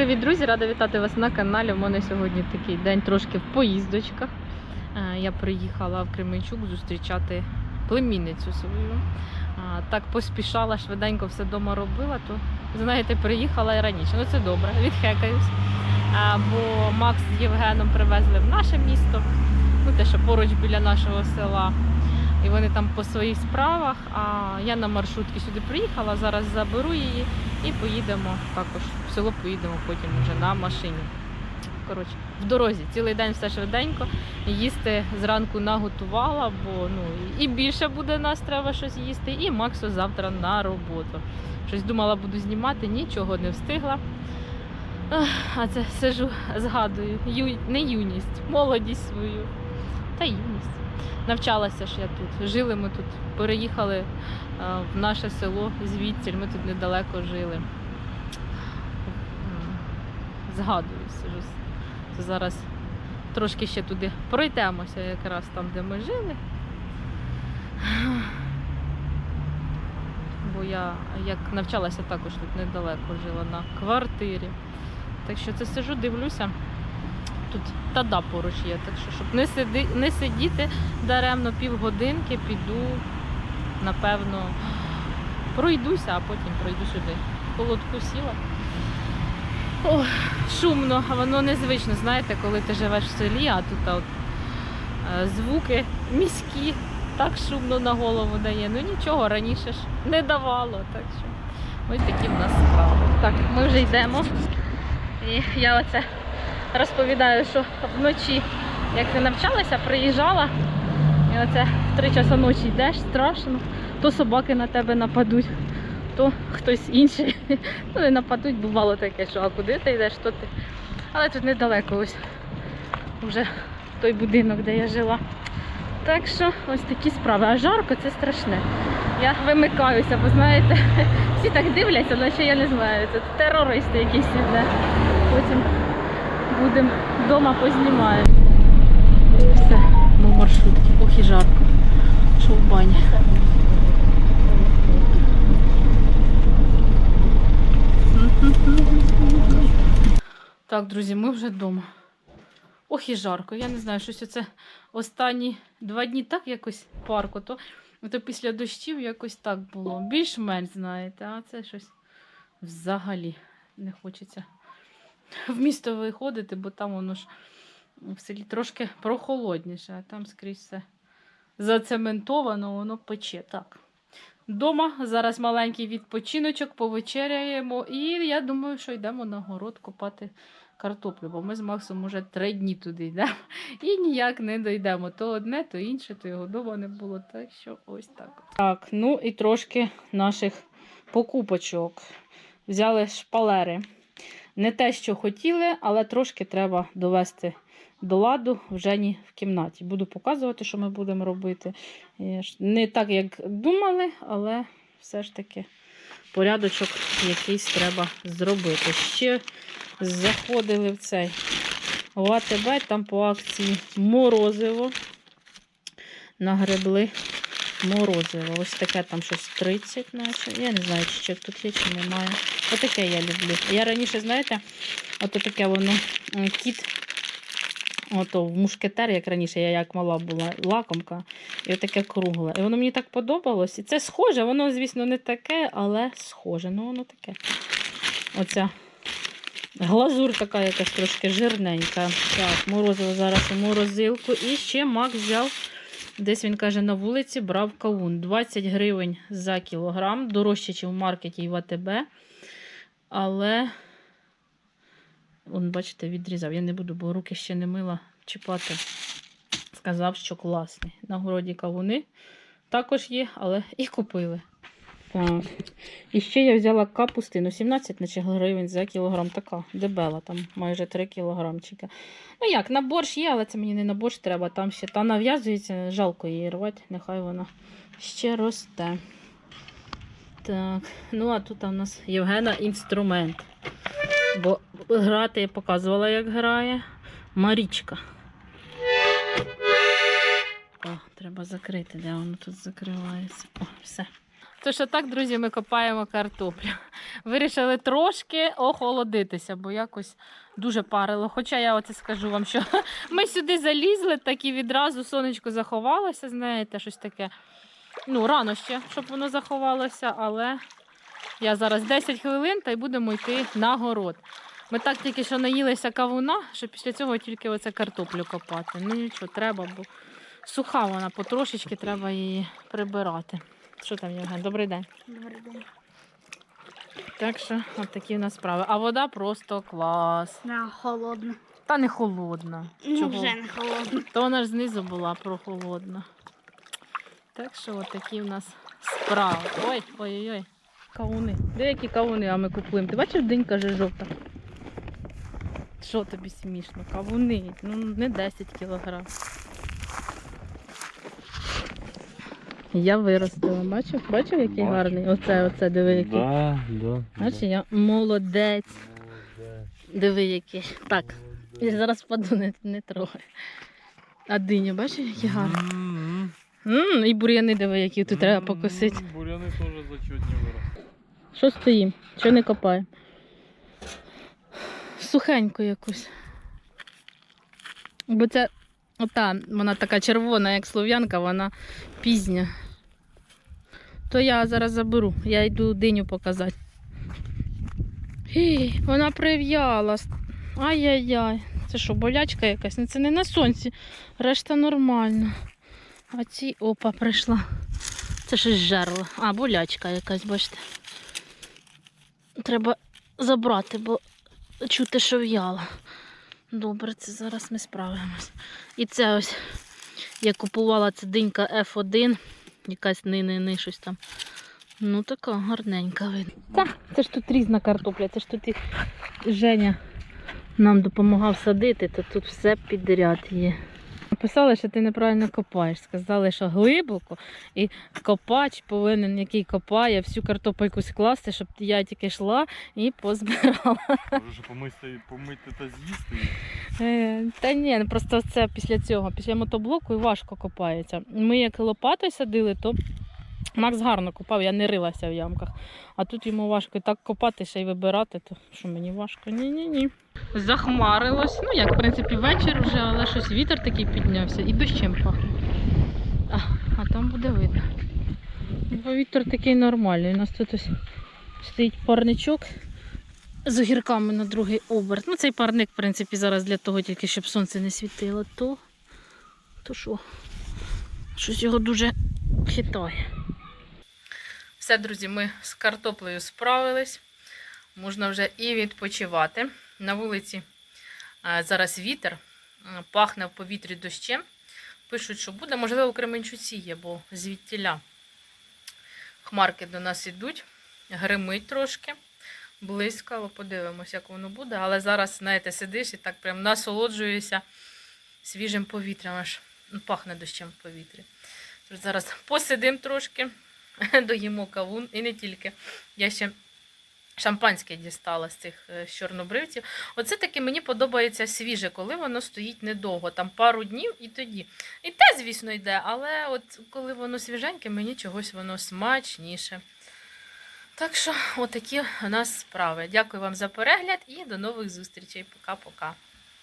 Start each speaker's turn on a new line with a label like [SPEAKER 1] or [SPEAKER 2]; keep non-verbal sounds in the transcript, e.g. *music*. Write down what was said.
[SPEAKER 1] привіт, друзі! Рада вітати вас на каналі. У мене сьогодні такий день трошки в поїздочках. Е, Я приїхала в Кременчук зустрічати племінницю свою. Так поспішала, швиденько все вдома робила, то знаєте, приїхала і раніше. Ну це добре, відхекаюсь. Бо Макс з Євгеном привезли в наше місто, ну те, що поруч біля нашого села. І вони там по своїх справах. А я на маршрутці сюди приїхала. Зараз заберу її і поїдемо також село. Поїдемо потім вже на машині. Коротше, в дорозі цілий день все швиденько. Їсти зранку наготувала, бо ну і більше буде нас треба щось їсти. І Максу завтра на роботу. Щось думала, буду знімати, нічого не встигла. А це сижу, згадую, ю... не юність, молодість свою та юність. Навчалася ж я тут. Жили ми тут, переїхали е, в наше село звідси, ми тут недалеко жили. М, Згадую. Це зараз трошки ще туди пройдемося, якраз там, де ми жили. Бо я як навчалася також тут недалеко жила на квартирі. Так що це сижу, дивлюся. Тут тада поруч є, так що, щоб не, сиди, не сидіти даремно півгодинки, піду, напевно, пройдуся, а потім пройду сюди. В Холодку сіла. Ох, шумно, а воно незвично, знаєте, коли ти живеш в селі, а тут а от, е, звуки міські, так шумно на голову дає. Ну нічого, раніше ж не давало. Так що ось такі в нас справи. Так, ми вже йдемо. І я оце розповідаю, що вночі, як ти навчалася, приїжджала, і оце в три часа ночі йдеш, страшно, то собаки на тебе нападуть, то хтось інший. *laughs* Ну, не нападуть, бувало таке, що а куди ти йдеш, то ти. Але тут недалеко ось вже той будинок, де я жила. Так що ось такі справи. А жарко це страшне. Я вимикаюся, бо знаєте, *laughs* всі так дивляться, наче я не знаю. Це терористи якісь іде. Потім будемо вдома познімаємо. Все, ми в маршрутці. Ох і жарко. Що в бані. Так, друзі, ми вже вдома. Ох і жарко. Я не знаю, щось оце останні два дні так якось парко, то, то після дощів якось так було. Більш-менш, знаєте, а це щось взагалі не хочеться в місто виходити, бо там воно ж в селі трошки прохолодніше, а там скрізь все зацементовано, воно пече. Так. Дома зараз маленький відпочиночок, повечеряємо, і я думаю, що йдемо на город копати картоплю, бо ми з Максом уже три дні туди йдемо і ніяк не дійдемо. То одне, то інше, то його дома не було. Так що ось так. Так, ну і трошки наших покупочок. Взяли шпалери. Не те, що хотіли, але трошки треба довести до ладу в Жені в кімнаті. Буду показувати, що ми будемо робити. Е, Не так, як думали, але все ж таки порядочок якийсь треба зробити. Ще заходили в цей в там по акції морозиво. Нагребли морозиво. Ось таке там щось 30, наче. Я не знаю, чи чек тут є, чи немає. Отаке я люблю. Я раніше, знаєте, ото таке воно кіт. Ото в мушкетер, як раніше, я як мала була, лакомка, і отаке кругле. І воно мені так подобалось. І це схоже, воно, звісно, не таке, але схоже. Ну, воно таке. Оця глазур така якась трошки жирненька. Так, морозиво зараз у морозилку. І ще Мак взяв, десь він каже, на вулиці брав кавун. 20 гривень за кілограм, дорожче, ніж в маркеті і в АТБ. Але, он, бачите, відрізав. Я не буду, бо руки ще не мила чіпати. Сказав, що класний. На городі кавуни також є, але і купили. Так. І ще я взяла капустину 17 наче гривень за кілограм. Така дебела, там майже 3 кілограмчика. Ну як, на борщ є, але це мені не на борщ треба. Там ще та нав'язується, жалко її рвати, нехай вона ще росте. Так, ну а тут у нас Євгена інструмент. Бо грати я показувала, як грає. Марічка. О, треба закрити, де воно тут закривається. О, все. То що так, друзі, ми копаємо картоплю. Вирішили трошки охолодитися, бо якось дуже парило. Хоча я оце скажу вам, що *laughs* ми сюди залізли, так і відразу сонечко заховалося, знаєте, щось таке. Ну, рано ще, щоб воно заховалося, але я зараз 10 хвилин та й будемо йти на город. Ми так тільки що наїлися кавуна, що після цього тільки оце картоплю копати. Ну нічого, треба, бо суха вона потрошечки, треба її прибирати. Що там, Євген? Добрий день.
[SPEAKER 2] Добрий день.
[SPEAKER 1] Так що, от такі в нас справи. А вода просто клас.
[SPEAKER 2] Да, холодно.
[SPEAKER 1] Та не холодна.
[SPEAKER 2] Ну,
[SPEAKER 1] Чого?
[SPEAKER 2] вже не холодно.
[SPEAKER 1] То вона ж знизу була прохолодна. Так що от такі в нас справи. Ой, ой-ой-ой. Кавуни. Де які кавуни, а ми купуємо? Ти бачиш, динька же жовта. Що тобі смішно? Кавуни. Ну не 10 кілограм. Я виростила, бачив? Бачив, який
[SPEAKER 3] Бачу.
[SPEAKER 1] гарний? Оце, оце, диви, який.
[SPEAKER 3] Да, да.
[SPEAKER 1] Бачиш, я молодець. Диви, який. Так, я зараз паду, не, не трогай. А диня, бачиш, які гарні?
[SPEAKER 3] М-м.
[SPEAKER 1] І бур'яни диви, які тут треба покосити.
[SPEAKER 3] Буряни теж зачетні виросли.
[SPEAKER 1] Що стоїм? Що не копає? Сухеньку якусь. Бо це ота, вона така червона, як слов'янка, вона пізня. То я зараз заберу, я йду диню показати. Гей, вона прив'яла. Ай-яй-яй. Це що, болячка якась? Ну, Це не на сонці. Решта нормально. А ці опа прийшла. Це щось жерло. А, болячка якась, бачите. Треба забрати, бо чути, що в'яла. Добре, це зараз ми справимось. І це ось я купувала це динька F1, якась ни-ни-ни щось там. Ну, така гарненька видно. Та, це ж тут різна картопля, це ж тут і Женя нам допомагав садити, то тут все підряд є. Написали, що ти неправильно копаєш. Сказали, що глибоко і копач повинен, який копає, всю картопельку скласти, щоб я тільки йшла і позбирала.
[SPEAKER 3] Може, помити, помити та з'їсти?
[SPEAKER 1] Е, Та ні, ну просто це після цього, після мотоблоку і важко копається. Ми як лопатою садили, то Макс гарно копав, я не рилася в ямках. А тут йому важко так копати, ще й вибирати, то що мені важко? Ні-ні-ні. Захмарилось. Ну, як, в принципі, вечір вже, але щось вітер такий піднявся і дощем пахне. А, а там буде видно. Бо вітер такий нормальний. У нас тут ось стоїть парничок з огірками на другий оберт. Ну, цей парник, в принципі, зараз для того, тільки щоб сонце не світило, то, то що? Щось його дуже хитає. Все, друзі, ми з картоплею справились. Можна вже і відпочивати. На вулиці е, зараз вітер, е, пахне в повітрі дощем. Пишуть, що буде, можливо, у Кременчуці є, бо звідтіля хмарки до нас ідуть, гримить трошки блискаво, подивимось, як воно буде. Але зараз, знаєте, сидиш і так прям насолоджуєшся свіжим повітрям, аж пахне дощем в повітрі. Зараз посидимо трошки, *laughs* доїмо кавун і не тільки. Я ще шампанське дістала з цих е, чорнобривців. Оце таки мені подобається свіже, коли воно стоїть недовго, там пару днів і тоді. І те, звісно, йде, але от коли воно свіженьке, мені чогось воно смачніше. Так що, отакі у нас справи. Дякую вам за перегляд і до нових зустрічей. Пока-пока.